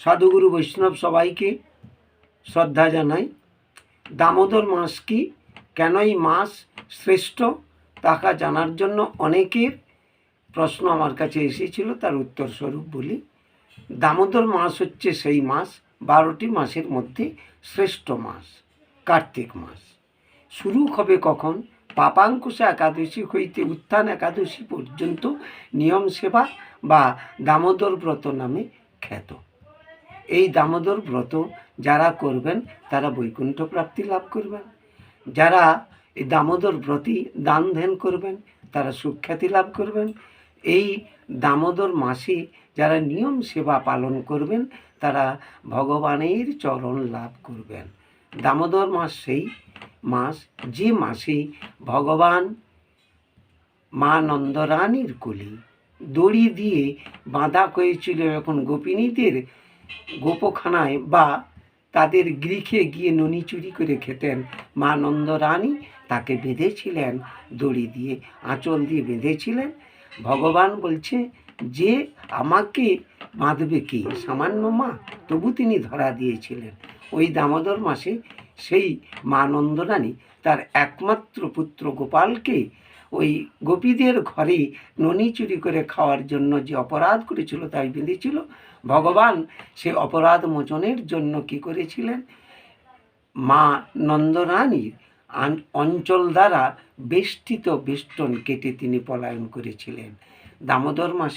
সাধুগুরু বৈষ্ণব সবাইকে শ্রদ্ধা জানাই। দামোদর মাস কি? কেন এই মাস শ্রেষ্ঠ? তাকা জানার জন্য অনেকের প্রশ্ন আমার কাছে এসেছিল, তার উত্তর স্বরূপ বলি। দামোদর মাস হচ্ছে সেই মাস, বারোটি মাসের মধ্যে শ্রেষ্ঠ মাস, কার্তিক মাস। শুরু হবে কখন? পাপাঙ্কুশ একাদশী হইতে উত্থান একাদশী পর্যন্ত নিয়ম সেবা বা দামোদর ব্রত নামে খ্যাত। এই দামোদর ব্রত যারা করবেন, তারা বৈকুণ্ঠ প্রাপ্তি লাভ করবেন। যারা এই দামোদর ব্রতী দান ধ্যান করবেন, তারা সুখ্যাতি লাভ করবেন। এই দামোদর মাসে যারা নিয়ম সেবা পালন করবেন, তারা ভগবানের চরণ লাভ করবেন। দামোদর মাস সেই মাস, যে মাসে ভগবান মা নন্দরানীর কোলে দড়ি দিয়ে বাঁধা হয়েছিল এখন গোপিনীদের গোপখানায় বা তাদের গৃহে গিয়ে ননি চুরি করে খেতেন। মা নন্দরানী তাকে বেঁধেছিলেন, দড়ি দিয়ে আঁচল দিয়ে বেঁধেছিলেন। ভগবান বলছে, যে আমাকে বাঁধবে কি? সামান্য মা? তবু তিনি ধরা দিয়েছিলেন। ওই দামোদর মাসে সেই মা নন্দরানী তার একমাত্র পুত্র গোপালকে ওই গোপীদের ঘরে ননি চুরি করে খাওয়ার জন্য যে অপরাধ করেছিল তাই বেঁধেছিল। ভগবান সে অপরাধ মোচনের জন্য কি করেছিলেন? মা নন্দরানীর অঞ্চল দ্বারা বেষ্টিত বেষ্টন কেটে তিনি পলায়ন করেছিলেন। দামোদর মাসে